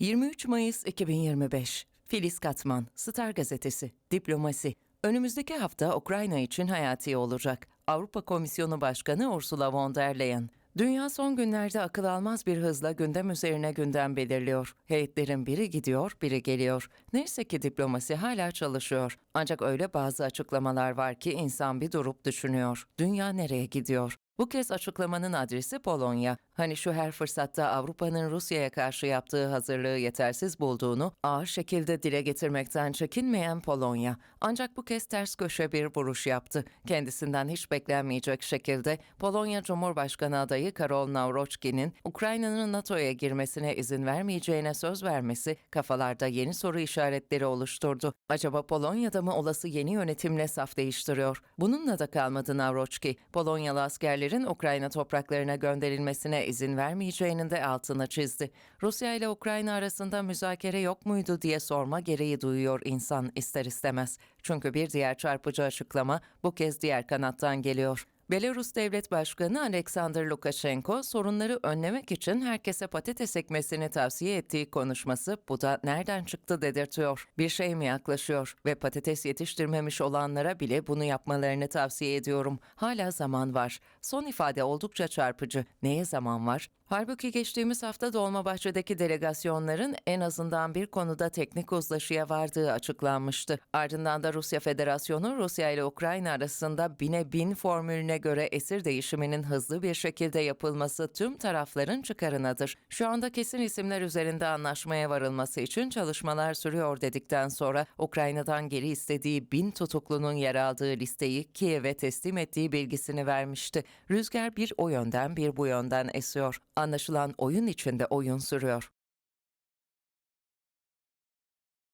23 Mayıs 2025 Filiz Katman, Star Gazetesi, Diplomasi. Önümüzdeki hafta Ukrayna için hayati olacak. Avrupa Komisyonu Başkanı Ursula von der Leyen. Dünya son günlerde akıl almaz bir hızla gündem üzerine gündem belirliyor. Heyetlerin biri gidiyor, biri geliyor. Neyse ki diplomasi hala çalışıyor. Ancak öyle bazı açıklamalar var ki insan bir durup düşünüyor. Dünya nereye gidiyor? Bu kez açıklamanın adresi Polonya. Hani şu her fırsatta Avrupa'nın Rusya'ya karşı yaptığı hazırlığı yetersiz bulduğunu ağır şekilde dile getirmekten çekinmeyen Polonya. Ancak bu kez ters köşe bir vuruş yaptı. Kendisinden hiç beklenmeyecek şekilde Polonya Cumhurbaşkanı adayı Karol Nawrocki'nin Ukrayna'nın NATO'ya girmesine izin vermeyeceğine söz vermesi kafalarda yeni soru işaretleri oluşturdu. Acaba Polonya'da mı olası yeni yönetimle saf değiştiriyor? Bununla da kalmadı Nawrocki. Polonyalı askerlerin Ukrayna topraklarına gönderilmesine izin vermeyeceğinin de altını çizdi. Rusya ile Ukrayna arasında müzakere yok muydu diye sorma gereği duyuyor insan ister istemez. Çünkü bir diğer çarpıcı açıklama bu kez diğer kanattan geliyor. Belarus Devlet Başkanı Alexander Lukashenko sorunları önlemek için herkese patates ekmesini tavsiye ettiği konuşması bu da nereden çıktı dedirtiyor. Bir şey mi yaklaşıyor ve patates yetiştirmemiş olanlara bile bunu yapmalarını tavsiye ediyorum. Hala zaman var. Son ifade oldukça çarpıcı. Neye zaman var? Halbuki geçtiğimiz hafta Dolmabahçe'deki delegasyonların en azından bir konuda teknik uzlaşıya vardığı açıklanmıştı. Ardından da Rusya Federasyonu Rusya ile Ukrayna arasında bine bin formülüne göre esir değişiminin hızlı bir şekilde yapılması tüm tarafların çıkarınadır. Şu anda kesin isimler üzerinde anlaşmaya varılması için çalışmalar sürüyor dedikten sonra Ukrayna'dan geri istediği bin tutuklunun yer aldığı listeyi Kiev'e teslim ettiği bilgisini vermişti. Rüzgar bir o yönden bir bu yönden esiyor. Anlaşılan oyun içinde oyun sürüyor.